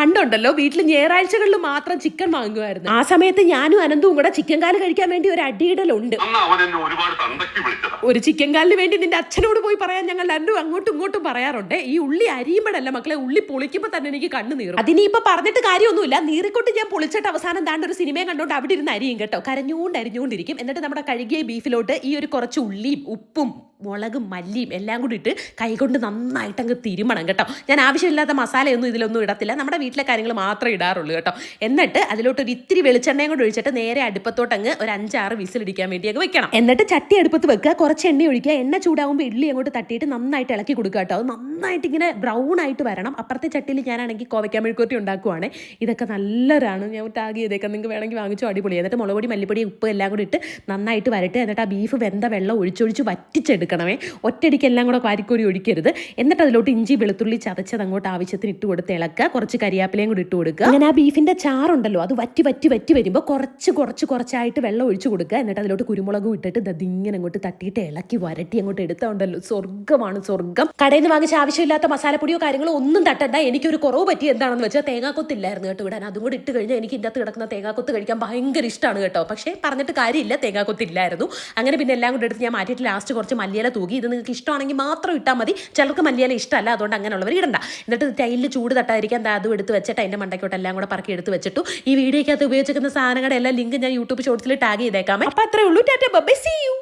പണ്ടുണ്ടല്ലോ വീട്ടിൽ ഞായറാഴ്ചകളിൽ മാത്രം ചിക്കൻ വാങ്ങുമായിരുന്നു. ആ സമയത്ത് ഞാനും അനന്തവും കൂടെ ചിക്കൻ കാൽ കഴിക്കാൻ വേണ്ടി ഒരു അടിയിടലുണ്ട്. ഒരു ചിക്കൻ കാലിന് വേണ്ടി നിന്റെ അച്ഛനോട് പോയി പറയാൻ ഞങ്ങൾ രണ്ടും അങ്ങോട്ടും ഇങ്ങോട്ടും പറയാറുണ്ട്. ഈ ഉള്ളി അരിയുമ്പോഴല്ല മക്കളെ ഉള്ളി പൊളിക്കുമ്പോൾ തന്നെ എനിക്ക് കണ്ണു നീറും. അതിനിപ്പോ പറഞ്ഞിട്ട് കാര്യമൊന്നുമില്ല. നീറിക്കൊണ്ട് ഞാൻ പൊളിച്ചിട്ട് അവസാനം താണ്ട് ഒരു സിനിമയും കണ്ടോണ്ട് അവിടെ ഇരുന്ന് അരിയും കേട്ടോ. കരഞ്ഞുകൊണ്ട് അരിഞ്ഞുകൊണ്ടിരിക്കും എന്നിട്ട് നമ്മുടെ കഴുകിയ ബീഫിലോട്ട് ഈ ഒരു കുറച്ച് ഉള്ളിയും ഉപ്പും മുളകും മല്ലിയും എല്ലാം കൂടി ഇട്ട് കൈകൊണ്ട് നന്നായിട്ട് അങ്ങ് തിരുമണം കേട്ടോ. ഞാൻ ആവശ്യമില്ലാത്ത മസാലയൊന്നും ഇതിലൊന്നും ഇടത്തില്ല. നമ്മുടെ വീട്ടിലെ കാര്യങ്ങൾ മാത്രമേ ഇടാറുള്ളൂ കേട്ടോ. എന്നിട്ട് അതിലോട്ട് ഒരു ഇത്തിരി വെളിച്ചെണ്ണയും കൂടി ഒഴിച്ചിട്ട് നേരെ അടുപ്പത്തോട്ട് അങ്ങ് ഒരു അഞ്ചാറ് വിസിലടിക്കാൻ വേണ്ടി അങ്ങ് വെക്കണം. എന്നിട്ട് ചട്ടി അടുപ്പത്ത് വെക്കുക. കുറച്ച് എണ്ണ ഒഴിക്കുക. എണ്ണ ചൂടാകുമ്പോൾ ഇഡ്ഡലി അങ്ങോട്ട് തട്ടിയിട്ട് നന്നായിട്ട് ഇളക്കി കൊടുക്കുക കേട്ടോ. അത് നന്നായിട്ട് ഇങ്ങനെ ബ്രൗൺ ആയിട്ട് വരണം. അപ്പുറത്തെ ചട്ടിയിൽ ഞാനാണെങ്കിൽ കോവയ്ക്കാൻ മെഴുക്കുവരട്ടി ഉണ്ടാക്കുവാണ്. ഇതൊക്കെ നല്ലതാണ് ഞാൻ ടാഗ് ചെയ്തേക്കാം. നിങ്ങൾക്ക് വേണമെങ്കിൽ വാങ്ങിച്ചോ. അടിപൊളി. എന്നിട്ട് മുളകൊടി പൊടി മല്ലിപ്പൊടി ഉപ്പ് എല്ലാം കൂടി ഇട്ട് നന്നായിട്ട് വരട്ടെ. എന്നിട്ട് ആ ബീഫ് വെന്ത വെള്ളം ഒഴിച്ചൊഴിച്ച് വറ്റിച്ചെടുക്കണമേ ഒറ്റയടിക്ക് എല്ലാം കൂടെ വാരിക്കോരി ഒഴിക്കരുത്. എന്നിട്ട് അതിലോട്ട് ഇഞ്ചി വെളുത്തുള്ളി ചതച്ചത് അങ്ങോട്ട് ആവശ്യത്തിന് ഇട്ട് കൊടുത്ത് ഇളക്കുക. കുറച്ച് കരിയാപ്പിലയും കൂടി ഇട്ട് കൊടുക്കുക. അങ്ങനെ ആ ബീഫിന്റെ ചാറുണ്ടല്ലോ അത് വറ്റി വറ്റി വറ്റി വരുമ്പോൾ കുറച്ച് കുറച്ച് കുറച്ചായിട്ട് വെള്ളം ഒഴിച്ചു കൊടുക്കുക. എന്നിട്ട് അതിലോട്ട് കുരുമുളകും ഇട്ടിട്ട് ദത് ഇങ്ങനെ അങ്ങോട്ട് തട്ടിയിട്ട് ഇളക്കി വരട്ടി അങ്ങോട്ട് എടുത്തോണ്ടല്ലോ. സ്വർഗമാണ് സ്വർഗം. കടയിൽ നിന്ന് വാങ്ങിച്ച ആവശ്യമില്ലാത്ത മസാലപ്പൊടിയോ കാര്യങ്ങളോ ഒന്നും തട്ടണ്ട. എനിക്കൊരു കുറവ് പറ്റി എന്താണെന്ന് വെച്ചാൽ തേങ്ങാക്കൊത്തില്ലായിരുന്നു കേട്ടോ ഇവിടെ. അതും കൂടി ഇട്ട് കഴിഞ്ഞാൽ എനിക്ക് ഇതിന്റെ അകത്ത് കിടക്കുന്ന തേങ്ങാക്കൊത്ത് കഴിക്കാൻ ഭയങ്കര ഇഷ്ടമാണ് കേട്ടോ. പക്ഷേ പറഞ്ഞിട്ട് കാര്യമില്ല തേങ്ങാക്കൊത്തില്ലായിരുന്നു. അങ്ങനെ പിന്നെ എല്ലാം കൂടെ എടുത്ത് ഞാൻ മാറ്റിയിട്ട് ലാസ്റ്റ് കുറച്ച് മല്ലിയില തൂകി ഇത് നിങ്ങൾക്ക് ഇഷ്ടമാണെങ്കിൽ മാത്രം ഇട്ടാൽ മതി. ചിലർക്ക് മല്ലിയില ഇഷ്ടമല്ല അതുകൊണ്ട് അങ്ങനെയുള്ളവർ ഇടണ്ട. എന്നിട്ട് ടൈലിൽ ചൂട് തട്ടാതിരിക്കാൻ അത് എടുത്ത് വെച്ചിട്ട് അതിന്റെ മണ്ടയ്ക്കോട്ട് എല്ലാം കൂടെ പറക്കി എടുത്ത് വെച്ചിട്ടു. ഈ വീഡിയോയ്ക്കകത്ത് ഉപയോഗിച്ചിരിക്കുന്ന സാധനങ്ങളുടെ എല്ലാം ലിങ്ക് ഞാൻ യൂട്യൂബ് ഷോർട്സിൽ ടാഗ് ചെയ്തേക്കാം അപ്പോൾ അത്രേ ഉള്ളൂ. Tata bye see you